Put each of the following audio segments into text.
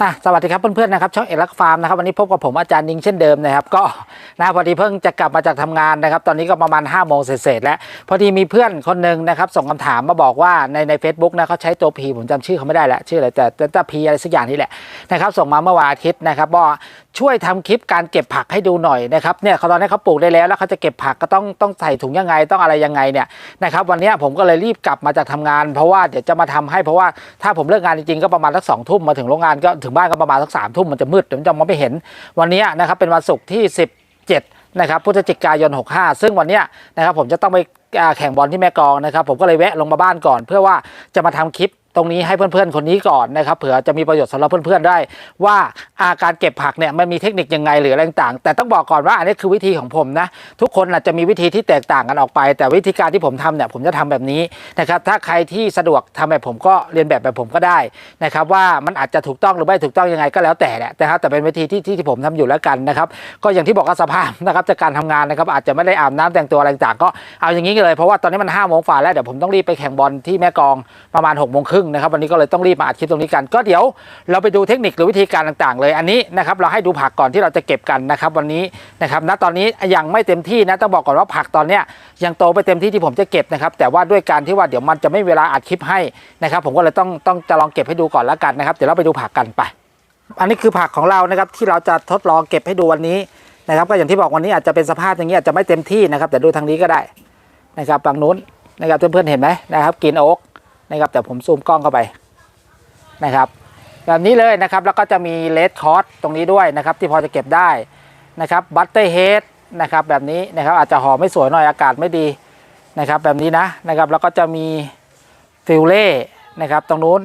อะสวัสดีครับเพื่อนๆนะครับช่องเอกลักษ์ฟาร์มนะครับวันนี้พบกับผมอาจารย์นิงเช่นเดิมนะครับก็นะพอดีเพิ่งจะกลับมาจากทำงานนะครับ ตอนนี้ก็ประมาณ5้าโมงเศษแล้ว พอดีมีเพื่อนคนหนึ่งนะครับ ส่งคำถามมาบอกว่าในในเฟซบุ๊กนะเขาใช้ตัวพีผมจำชื่อเขาไม่ได้แล้วชื่ออะไรแต่แต่พีอะไรสักอย่างนี่แหละนะครับ ส่งมาเมื่อวันอาทิตย์นะครับบอกช่วยทำคลิปการเก็บผักให้ดูหน่อยนะครับเนี่ยเขาตอนนี้เขาปลูกได้แล้วแล้วเขาจะเก็บผักก็ต้องต้องใส่ถุงยังไงต้องอะไรยังไงเนี่ยนะครับวันนี้ผมก็เลยรีบกลับมาจากทำงาน เพราะว่าเดี๋ยวจะมาทำให้เพราะว่าถ้าผมเลิกงานจริงๆก็ประมาณสักสองทุ่มมาถึงโรงงานก็ถึงบ้านก็ประมาณสักสามทุ่มมันจะมืดผมันจะมองไม่เห็น วันนี้นะครับเป็นวันศุกร์ที่ 17นะครับพฤศจิกายน 65 ซึ่งวันนี้นะครับผมจะต้องไปแข่งบอลที่แม่กองนะครับผมก็เลยแวะลงมาบ้านก่อน เพื่อว่าจะมาทำคลิป ตรงนี้ให้เพื่อนๆคนนี้ก่อนนะครับเผื่อจะมีประโยชน์สำหรับเพื่อนๆได้ ว่าอาการเก็บผักเนี่ยมันมีเทคนิคยังไงหรืออะไรต่างๆแต่ต้องบอกก่อนว่าอันนี้คือวิธีของผมนะทุกคนอาจจะมีวิธีที่แตกต่างกันออกไป แต่วิธีการที่ผมทำเนี่ยผมจะทำแบบนี้นะครับถ้าใครที่สะดวกทำแบบผมก็เรียนแบบแบบผมก็ได้นะครับว่ามันอาจจะถูกต้องหรือไม่ถูกต้องยังไงก็แล้วแต่แหละนะครับแต่เป็นวิธีที่ที่ผมทำอยู่แล้วกันนะครับก็อย่างที่บอกก็สภาพนะครับจากการทำงานนะครับอาจจะไม่ได้อาบน้ำแต่งตัวอะไรต่างก็เอาอย่างนี้เลยเพราะว่าตอนนี้มันห้าโมงฝ่าแล้วเดี๋ยวผมต้องรีบไปแข่งบอลที่แม่กองประมาณ6กโมงครึ่งนะครับวันนี้ก็เลยต้องรีบมาอัดคลิปตรงนี้กัน ก็เดี๋ยวเราไปดูเทคนิคหรือวิธีการต่างๆ เลยอันนี้นะครับเราให้ดูผักก่อนที่เราจะเก็บกันนะครับวันนี้นะครับณตอนนี้ยังไม่เต็มที่นะต้องบอกก่อนว่าผักตอนเนี้ยยังโตไปเต็มที่ที่ผมจะเก็บนะครับแต่ว่าด้วยการที่ว่าเดี๋ยวมันจะไม่เวลาอัดคลิปให้นะครับผมก็เลยต้องต้องจะลองเก็บให้ดูก่อนแล้วกันนะครับเดี๋ยวเราไปดูผักกันไปอันนี้คือผักของเรานะครับที่เราจะทดลองเก็บให้ดูวันนี้นะครับก็อย่างที่บอกวันนี้อาจจะเป็นสภาพอย่างนี้อาจจะไม่เต็มที่นะครับ แต่ดูทางนี้ก็ได้นะครับฝั่งนู้นนะครับเพื่อนๆเห็นไหมนะครับกินโอ๊ก นะครับแต่ผมซูมกล้องเข้าไปนะครับ แบบนี้เลยนะครับแล้วก็จะมีเลดคอร์สตรงนี้ด้วยนะครับ ที่พอจะเก็บได้นะครับบัตเตอร์เฮดนะครับแบบนี้นะครับอาจจะห่อไม่สวยหน่อยอากาศไม่ดีนะครับ แบบนี้นะนะครับแล้วก็จะมีฟิลเล่นะครับตรงนู้น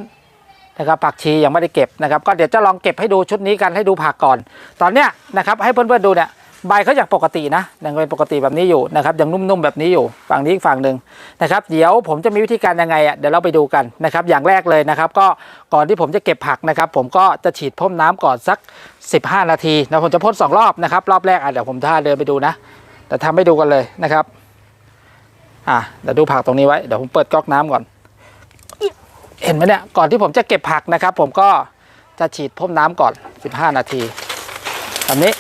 นะครับผักชียังไม่ได้เก็บนะครับ ก็เดี๋ยวจะลองเก็บให้ดูชุดนี้กันให้ดูผักก่อน ตอนเนี้ยนะครับให้เพื่อนๆดูเนี่ย ใบเขาอย่างปกตินะยังเป็นปกติแบบนี้อยู่นะครับยังนุ่มๆแบบนี้อยู่ฝั่งนี้อีกฝั่งหนึ่งนะครับ เดี๋ยวผมจะมีวิธีการยังไงอะเดี๋ยวเราไปดูกันนะครับ อย่างแรกเลยนะครับ ก็ก่อนที่ผมจะเก็บผักนะครับ ผมก็จะฉีดพ่นน้ำก่อนสัก 15 นาทีนะผมจะพ่นสองรอบนะครับ รอบแรกอะเดี๋ยวผมท่าเดินไปดูนะแต่ทำให้ดูกันเลยนะครับอะเดี๋ยวดูผักตรงนี้ไว้เดี๋ยวผมเปิดก๊อกน้ำก่อน เห็นไหมเนี่ยก่อนที่ผมจะเก็บผักนะครับ ผมก็จะฉีดพ่นน้ำก่อน 15 นาทีแบบนี้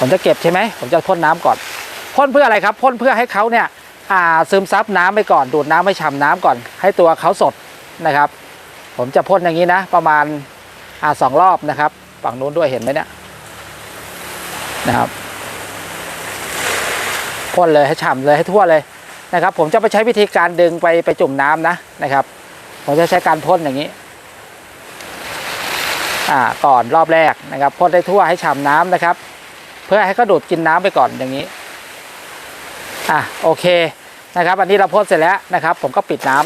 ผมจะเก็บใช่ไหมผมจะพ่นน้ำก่อนพ่นเพื่ออะไรครับพ่นเพื่อให้เขาเนี่ยอ่าซึมซับน้ำไปก่อนดูดน้ำให้ฉ่ำน้ำก่อน ให้ตัวเขาสดนะครับ ผมจะพ่นอย่างนี้นะ ประมาณอ่าสองรอบนะครับฝั่งนู้นด้วยเห็นไหมเนี่ยนะครับพ่นเลยให้ฉ่ำเลยให้ทั่วเลยนะครับ ผมจะไปใช้วิธีการดึงไปไปจุ่มน้ำนะนะครับ ผมจะใช้การพ่นอย่างนี้อ่าก่อนรอบแรกนะครับพ่นได้ทั่วให้ฉ่ำน้ำนะครับ พื่อให้เขาดูดกินน้ำไปก่อนอย่างนี้ อะโอเคนะครับ อันนี้เราพ่นเสร็จแล้วนะครับ ผมก็ปิดน้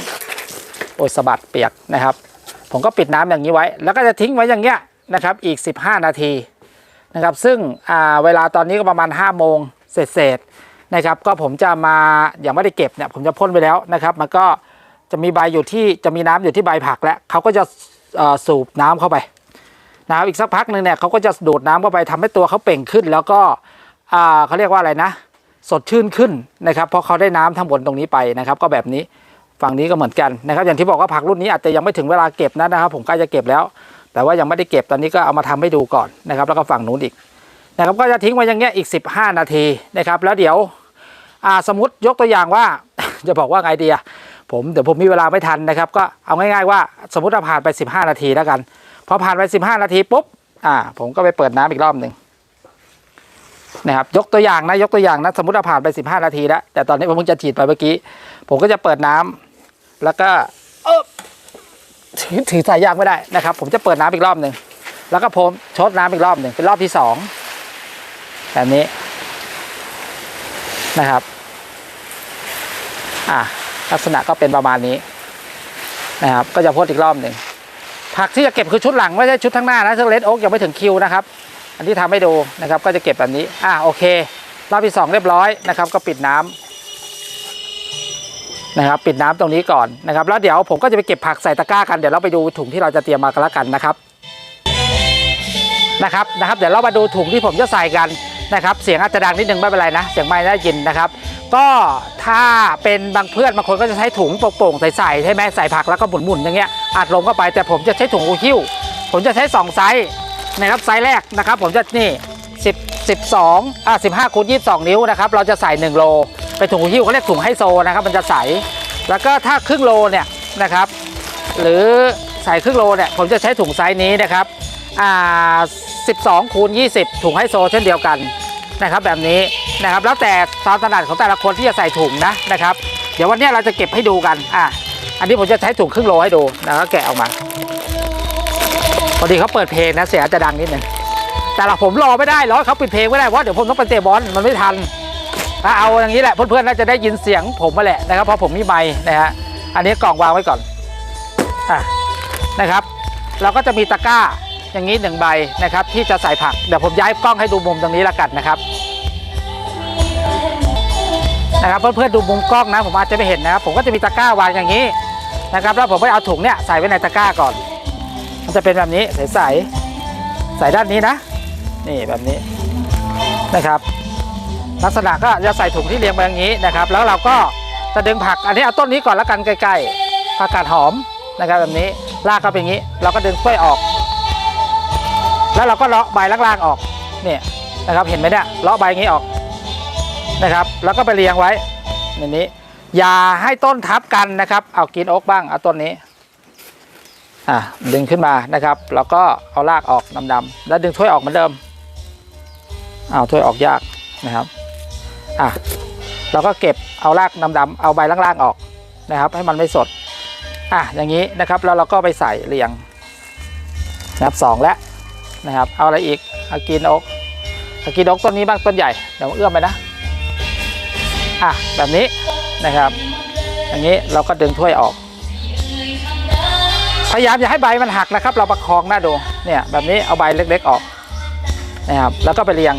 ำโอ้ยสะบัดเปียกนะครับ ผมก็ปิดน้ำอย่างนี้ไว้ แล้วก็จะทิ้งไว้อย่างเงี้ยนะครับ อีก 15 นาทีนะครับ ซึ่งอ่าเวลาตอนนี้ก็ประมาณ5โมงเศษๆนะครับ ก็ผมจะมาอย่างไม่ได้เก็บเนี่ยผมจะพ่นไปแล้วนะครับ มันก็จะมีใบอยู่ที่จะมีน้ำอยู่ที่ใบผักแล้วเขาก็จะสูบน้ำเข้าไป นะครับอีกสักพักหนึ่งเนี่ยเขาก็จะดูดน้ำเข้าไปทำให้ตัวเขาเปล่งขึ้น แล้วก็เขาเรียกว่าอะไรนะ สดชื่นขึ้นนะครับเพราะเขาได้น้ำทั้งบนตรงนี้ไปนะครับ ก็แบบนี้ฝั่งนี้ก็เหมือนกันนะครับอย่างที่บอกว่าผักรุ่นนี้อาจจะยังไม่ถึงเวลาเก็บนะนะครับ ผมใกล้จะเก็บแล้ว แต่ว่ายังไม่ได้เก็บตอนนี้ก็เอามาทำให้ดูก่อนนะครับ แล้วก็ฝั่งนู้นอีกนะครับก็จะทิ้งไว้อย่างเงี้ยอีก 15 นาทีนะครับ แล้วเดี๋ยวสมมติยกตัวอย่างว่า จะบอกว่าไงดีอะผมเดี๋ยวผมมีเวลาไม่ทันนะครับ ก็เอาง่ายๆว่าสมมติเราผ่านไป 15 นาทีแล้วกัน พอผ่านไป15นาทีปุ๊บอ่า ผมก็ไปเปิดน้ำอีกรอบหนึ่งนะครับ ยกตัวอย่างนะยกตัวอย่างนะสมมติเราผ่านไป15นาทีแล้วแต่ตอนนี้ผมเพิ่งจะฉีดไปเมื่อกี้ ผมก็จะเปิดน้ำแล้วก็เออถือถือสายยางไม่ได้นะครับ ผมจะเปิดน้ำอีกรอบหนึ่งแล้วก็ผมชดน้ำอีกรอบหนึ่งเป็นรอบที่สองแบบนี้นะครับ อะลักษณะก็เป็นประมาณนี้นะครับ ก็จะพ่นอีกรอบหนึ่ง ผักที่จะเก็บคือชุดหลังไม่ใช่ชุดทั้างหน้านะซึ่งเลดโอ๊กยังไม่ถึงคิวนะครับ อันที่ทำให้ดูนะครับก็จะเก็บแบบนี้อะโอเครอบที่สองเรียบร้อยนะครับ ก็ปิดน้ำนะครับปิดน้ำตรงนี้ก่อนนะครับแล้วเดี๋ยวผมก็จะไปเก็บผักใส่ตะกร้ากันเดี๋ยวเราไปดูถุงที่เราจะเตรียมมากันแล้วกันนะครับนะครับนะครับเดี๋ยวเรามาดูถุงที่ผมจะใส่กันนะครับ เสียงอาจจะดังนิดนึงไม่เป็นไรนะ เสียงไม่ได้ยินนะครับ ก็ถ้าเป็นบางเพื่อนบางคนก็จะใช้ถุงโป่งๆใส่ๆใช่ไหมใส่ผักแล้วก็หมุนๆอย่างเงี้ยอัดลงเข้าไปแต่ผมจะใช้ถุงอูคิ้วผมจะใช้2ไซส์นะครับไซส์แรกนะครับ ผมจะนี่10 12อะ15คูณ22 นิ้วนะครับเราจะใส่ 1 โลเป็นถุงหิ้วเขาเรียกถุงไฮโซนะครับมันจะใส แล้วก็ถ้าครึ่งโลเนี่ยนะครับ หรือใส่ครึ่งโลเนี่ยผมจะใช้ถุงไซส์นี้นะครับอ่า12คูณ20 ถุงไฮโซเช่นเดียวกัน นะครับแบบนี้นะครับแล้วแต่ความถนัดของแต่ละคนที่จะใส่ถุงนะนะครับ เดี๋ยววันนี้เราจะเก็บให้ดูกันอะอันนี้ผมจะใช้ถุงครึ่งโลให้ดูแล้วก็แกะออกมาพอดีเขาเปิดเพลงนะเสียงจะดังนิดนึงแต่ละผมรอไม่ได้รอเขาปิดเพลงไม่ได้เพราะเดี๋ยวผมต้องไปเตะบอลมันไม่ทันถ้าเอาอย่างนี้แหละเพื่อนๆน่าจะได้ยินเสียงผมมาแหละนะครับเพราะผมมีไม้นะฮะอันนี้กล่องวางไว้ก่อนอะนะครับ เราก็จะมีตะกร้า อย่างนี้หนึ่งใบนะครับที่จะใส่ผักเดี๋ยวผมย้ายกล้องให้ดูมุมตรงนี้ละกันนะครับนะครับเพื่อนๆดูมุมกล้องนะผมอาจจะไม่เห็นนะครับผมก็จะมีตะกร้าวางอย่างนี้นะครับแล้วผมก็เอาถุงเนี่ยใส่ไว้ในตะกร้าก่อน มันจะเป็นแบบนี้ใส่ใส่ใส่ด้านนี้นะ นี่แบบนี้นะครับ ลักษณะก็จะใส่ถุงที่เรียงไปอย่างนี้นะครับ แล้วเราก็จะดึงผักอันนี้เอาต้นนี้ก่อนแล้วกันใกล้ๆผักกาดหอมนะครับแบบนี้รากก็เป็นอย่างนี้ เราก็ดึงกล้วยออก แล้วเราก็เลาะใบล่างๆออกเนี่ยนะครับเห็นไหมเนี่ยเลาะใบงี้ออกนะครับแล้วก็ไปเรียงไว้ในนี้ อย่าให้ต้นทับกันนะครับ เอากินโอ๊กบ้างเอาต้นนี้อะดึงขึ้นมานะครับแล้วก็เอารากออกดำๆแล้วดึงถ้วยออกเหมือนเดิมเอาถ้วยออกยากนะครับอะเราก็เก็บเอารากดำๆเอาใบล่างๆออกนะครับ ให้มันไม่สดอะอย่างนี้นะครับแล้วเราก็ไปใส่เรียงนะครับสองแล้ว นะครับ เอาอะไรอีกอากินอกอากินอกต้นนี้บ้างต้นใหญ่เดี๋ยวเอื้อมไปนะอะแบบนี้นะครับอย่างนี้เราก็ดึงถ้วยออก พยายามอย่าให้ใบมันหักนะครับ เราประคองหน้าดูเนี่ยแบบนี้เอาใบเล็ก ๆออกนะครับแล้วก็ไปเรียง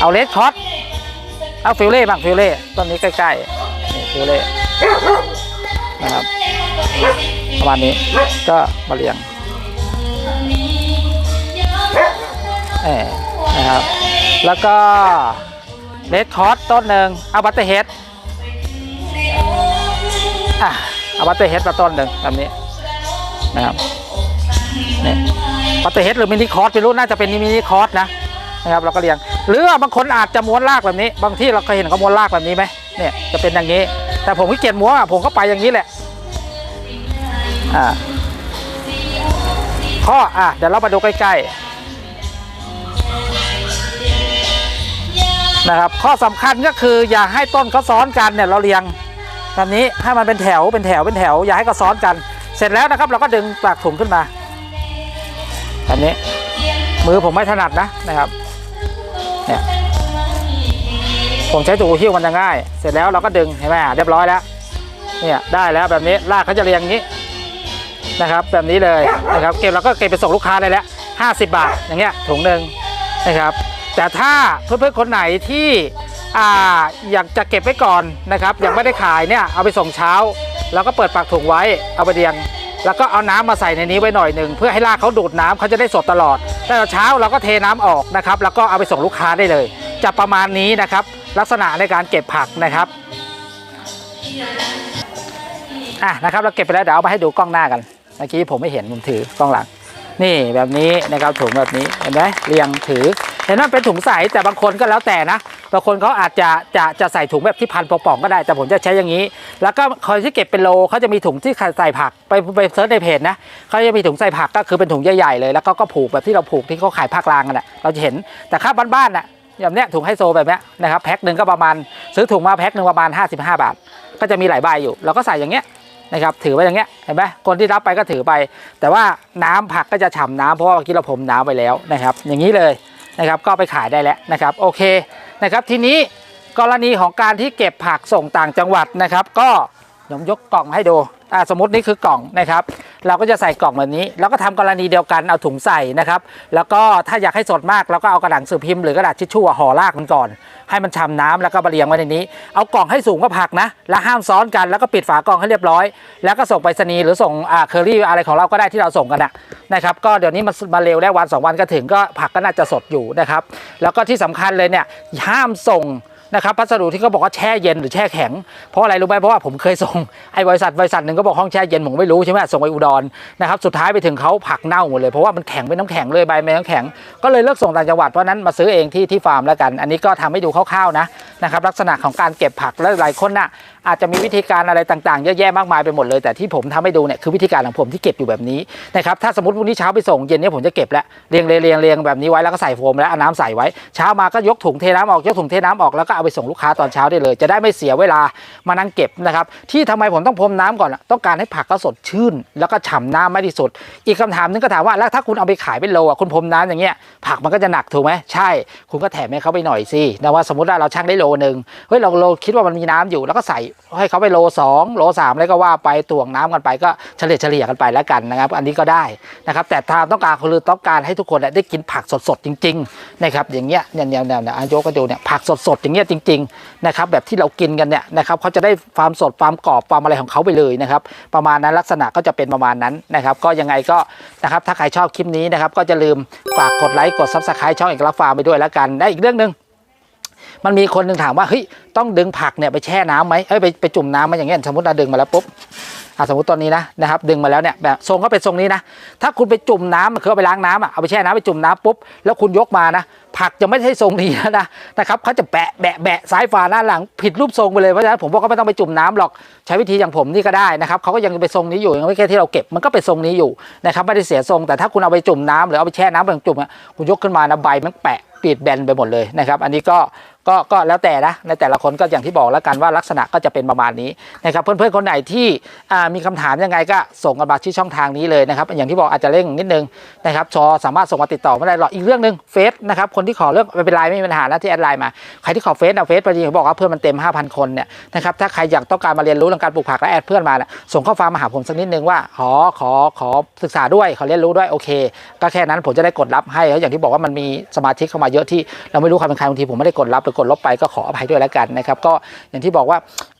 เอาเลดคอตเอาฟิลเล่บ้างฟิลเล่ต้นนี้ใกล้ๆนี่ฟิลเล่นะครับ ประมาณนี้ก็มาเรียงเออนะครับแล้วก็เลดคอตต้นหนึ่งเอาบัตเตอร์เฮดอะเอาบัตเตอร์เฮดมาต้นหนึ่งแบบนี้นะครับนี่บัตเตอร์เฮดหรือมินิคอร์สไม่รู้น่าจะเป็นมินิคอร์สนะนะครับเราก็เรียง หรือบางคนอาจจะม้วนรากแบบนี้ บางที่เราเคยเห็นเขาม้วนรากแบบนี้ไหมเนี่ยจะเป็นอย่างนี้ แต่ผมขี้เกียจม้วนอะผมก็ไปอย่างนี้แหละ อ่าข้ออะเดี๋ยวเรามาดูใกล้ๆนะครับข้อสำคัญก็คืออย่าให้ต้นเขาซ้อนกันเนี่ยเราเรียงแบบนี้ให้มันเป็นแถวเป็นแถวเป็นแถว อย่าให้เขาซ้อนกัน เสร็จแล้วนะครับ เราก็ดึงปากถุงขึ้นมาแบบนี้มือผมไม่ถนัดนะนะครับเนี่ยผมใช้ถุงหิ้วมันจะง่าย เสร็จแล้วเราก็ดึงเห็นไหมเรียบร้อยแล้วเนี่ยได้แล้วแบบนี้รากเขาจะเรียงอย่างนี้ นะครับ แบบนี้เลยนะครับเก็บเราก็เก็บไปส่งลูกค้าได้แล้ว50 บาทอย่างเงี้ยถุงหนึ่งนะครับแต่ถ้าเพื่อนๆคนไหนที่อ่าอยากจะเก็บไว้ก่อนนะครับยังไม่ได้ขายเนี่ยเอาไปส่งเช้า แล้วก็เปิดปากถุงไว้เอาไปเรียง แล้วก็เอาน้ำมาใส่ในนี้ไว้หน่อยหนึ่งเพื่อให้รากเขาดูดน้ำเขาจะได้สดตลอดแต่เช้าเราก็เทน้ำออกนะครับแล้วก็เอาไปส่งลูกค้าได้เลย จะประมาณนี้นะครับลักษณะในการเก็บผักนะครับอะนะครับเราเก็บไปแล้วเดี๋ยวเอามาให้ดูกล้องหน้ากัน มื่อกี้ผมไม่เห็นผมถือกล้องหลัง นี่แบบนี้นะครับถุงแบบนี้เห็นไหมเรียงถือเห็นว่าเป็นถุงใสแต่บางคนก็แล้วแต่นะบางคนเขาอาจจะจะจะใส่ถุงแบบที่พันปองก็ได้ แต่ผมจะใช้อย่างนี้ แล้วก็คนที่เก็บเป็นโลเขาจะมีถุงที่ใส่ผักไปไปเซิร์ชในเพจนะเขาจะมีถุงใส่ผักก็คือเป็นถุงใหญ่ๆเลย แล้วก็ก็ผูกแบบที่เราผูกที่เขาขายภาคกลางกันแหละเราจะเห็นแต่ค่าบ้านๆน่ะอย่างเนี้ยถุงไฮโซแบบเนี้ยนะครับแพ็คหนึ่งก็ประมาณซื้อถุงมาแพ็คหนึ่งประมาณ 55 บาท ก็จะมีหลายใบอยู่เราก็ใส่อย่างเงี้ย นะครับถือไว้อย่างเงี้ยเห็นไหมคนที่รับไปก็ถือไป แต่ว่าน้ำผักก็จะฉ่ำน้ำเพราะว่าเมื่อกี้เราผมน้ำไปแล้วนะครับ อย่างนี้เลยนะครับก็ไปขายได้แล้วนะครับโอเคนะครับทีนี้กรณีของการที่เก็บผักส่งต่างจังหวัดนะครับ ก็ผมยกกล่องให้ดู อ่าสมมตินี่คือกล่องนะครับ เราก็จะใส่กล่องแบบนี้ แล้วก็ทำกรณีเดียวกันเอาถุงใส่นะครับ แล้วก็ถ้าอยากให้สดมากเราก็เอากระดาษหนังสือพิมพ์หรือกระดาษทิชชู่ห่อรากมันก่อน ให้มันชำน้ำแล้วก็มาเรียงไว้ในนี้ เอากล่องให้สูงกว่าผักนะ แล้วห้ามซ้อนกันแล้วก็ปิดฝากล่องให้เรียบร้อย แล้วก็ส่งไปรษณีย์หรือส่งอ่าเคอรี่อะไรของเราก็ได้ที่เราส่งกันนะนะครับ ก็เดี๋ยวนี้มันมาเร็วแล้ววันสองวันก็ถึงก็ผักก็น่าจะสดอยู่นะครับ แล้วก็ที่สำคัญเลยเนี่ยห้ามส่ง นะครับพัสดุที่เขาบอกว่าแช่เย็นหรือแช่แข็งเพราะอะไรรู้ไหมเพราะว่าผมเคยส่งไอ้บริษัทบริษัทหนึ่งก็บอกห้องแช่เย็นผมไม่รู้ใช่ไหมส่งไปอุดรนะครับสุดท้ายไปถึงเขาผักเน่าหมดเลยเพราะว่ามันแข็งเป็นน้ำแข็งเลยใบเป็นน้ำแข็งก็เลยเลิกส่งต่างจังหวัดเพราะนั้นมาซื้อเองที่ที่ฟาร์มแล้วกัน อันนี้ก็ทำให้ดูคร่าวๆนะนะครับลักษณะของการเก็บผักและหลายคนน่ะอาจจะมีวิธีการอะไรต่างๆเยอะแยะมากมายไปหมดเลยแต่ที่ผมทำให้ดูเนี่ยคือวิธีการของผมที่เก็บอยู่แบบนี้นะครับถ้าสมมติวันนี้เช้าไปส่งเย็นเนี้ผมจะเก็บแล้วเรียงเรียงเรียงแบบนี้ไว้แล้วก็ใส่โฟมแล้วเอาน้ำใส่ไว้เช้ามาก็ยกถุงเทน้ำออกยกถุงเทน้ำออกแล้วก็เอาไปส่งลูกค้าตอนเช้าได้เลย จะได้ไม่เสียเวลามานั่งเก็บนะครับ ที่ทำไมผมต้องพรมน้ำก่อนอะต้องการให้ผักก็สดชื่น แล้วก็ฉ่ำน้ำไม่ที่สุด อีกคำถามนึงก็ถามว่าแล้วถ้าคุณเอาไปขายเป็นโลอะคุณพรมน้ำอย่างเงี้ยผักมันก็จะหนักถูกไหมใช่ คุณก็แถมให้เขาไปหน่อยสินะว่าสมมติว่าเราชั่งได้โลหนึ่งเฮ้ยเราโลคิดว่ามันมีน้ำอยู่ แล้วก็ใส่ให้เขาไปโลสองโลสามอะไรก็ว่าไปตวงน้ำกันไปก็เฉลี่ยเฉลี่ยกันไปแล้วกันนะครับ อันนี้ก็ได้นะครับ แต่ถ้าต้องการคือต้องการให้ทุกคนได้กินผักสดๆจริงๆนะครับอย่างเงี้ยเนี่ยแนวแนวเนี่ยอายกก็ดูเนี่ยผักสดๆอย่างเงี้ยจริงๆนะครับแบบที่เรากินกันเนี่ยนะครับเขาจะได้ความสดความกรอบความอะไรของเขาไปเลยนะครับประมาณนั้นลักษณะก็จะเป็นประมาณนั้นนะครับก็ยังไงก็นะครับถ้าใครชอบคลิปนี้นะครับก็จะลืมฝากกดไลค์กดซับสไครต์ช่องเอกลักษณ์ฟาร์มไปด้วยแล้วกันได้อีกเรื่องหนึ่ง มันมีคนหนึ่งถามว่าเฮ้ยต้องดึงผักเนี่ยไปแช่น้ำไหมเอ้ยไปไปจุ่มน้ำไหมอย่างเงี้ยสมมติเราดึงมาแล้วปุ๊บอะสมมติตอนนี้นะนะครับดึงมาแล้วเนี่ยแบบทรงก็เป็นทรงนี้นะถ้าคุณไปจุ่มน้ำคือเอาไปล้างน้ำอะเอาไปแช่น้ำไปจุ่มน้ำปุ๊บแล้วคุณยกมานะผักจะไม่ใช่ทรงนี้นะนะครับเขาจะแบะแบะแบะซ้ายฝาหน้าหลังผิดรูปทรงไปเลยเพราะฉะนั้นผมบอกก็ไม่ต้องไปจุ่มน้ำหรอกใช้วิธีอย่างผมนี่ก็ได้นะครับเขาก็ยังไปทรงนี้อยู่ยังไม่แค่ที่เราเก็บมันก็เป็นทรงนี้อยู่นะครับไม่ได้เสียทรง แต่ถ้าคุณเอาไปจุ่มน้ำหรือเอาไปแช่น้ำไปจุ่มคุณยกขึ้นมานะใบมันแปะ ปิดแบนไปหมดเลยนะครับ อันนี้ก็ก็ก็แล้วแต่นะในแต่ละคนก็อย่างที่บอกแล้วกันว่าลักษณะก็จะเป็นประมาณนี้นะครับ เพื่อนๆคนไหนที่มีคำถามยังไงก็ส่งกันมาที่ช่องทางนี้เลยนะครับ อย่างที่บอกอาจจะเร่งนิดนึงนะครับชอสามารถส่งมาติดต่อมาได้หรอกอีกเรื่องหนึ่งเฟซนะครับคนที่ขอเรื่องไม่เป็นไรไม่มีปัญหานะที่แอดไลน์มาใครที่ขอเฟซเอาเฟซพอดีเขาบอกว่าเพื่อนมันเต็ม 5,000 คนเนี่ยนะครับถ้าใครอยากต้องการมาเรียนรู้เรื่องการปลูกผักและแอดเพื่อนมานะส่งข้อความมาหาผมสักนิดนึงว่าขอขอขอศึกษาด้วยขอเรียนรู้ด้วยโอเค ก็แค่นั้นผมจะได้กดรับให้แล้วอย่างที่บอกว่ามันมีสมาชิกเข้ามาเยอะที่เราไม่รู้ใครเป็นใครบางทีผมไม่ได้กดรับหรือกดลบไปก็ขออภัยด้วยแล้วกันนะครับก็อย่างที่บอกว่าอ่า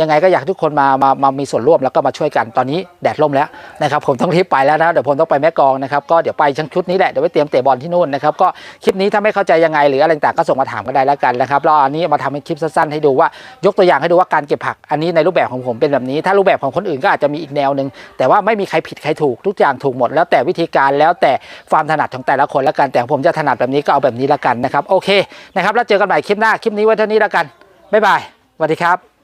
ยังไงก็อยากทุกคนมามามามีส่วนร่วมแล้วก็มาช่วยกันตอนนี้แดดล่มแล้วนะครับผมต้องรีบไปแล้วนะเดี๋ยวผมต้องไปแม่กองนะครับก็เดี๋ยวไปชั้งชุดนี้แหละเดี๋ยวไปเตรียมเตะบอลที่นู่นนะครับก็คลิปนี้ถ้าไม่เข้าใจยังไงหรืออะไรต่างก็ส่งมาถามกันได้แล้วกันนะครับแล้วอันนี้มาทำเป็นคลิปสั้นๆให้ดูว่ายกตัวอย่างให้ดูว่าการเก็บผัก อันนี้ในรูปแบบของผมเป็นแบบนี้ ถ้ารูปแบบของคนอื่นก็อาจจะมีอีกแนวหนึ่งแต่ว่าไม่มีใครผิดใครถูกทุกอย่างถูกหมด แล้วแต่วิธีการแล้วแต่ความถนัดของแต่ละคนแล้วกันแต่ผมจะถนัดแบบนี้ก็เอาแบบนี้แล้วกันนะครับโอเคนะครับแล้วเจอกันใหม่คลิปหน้าคลิปนี้ไว้เท่านี้แล้วกันบ๊ายบายสวัสดีครับ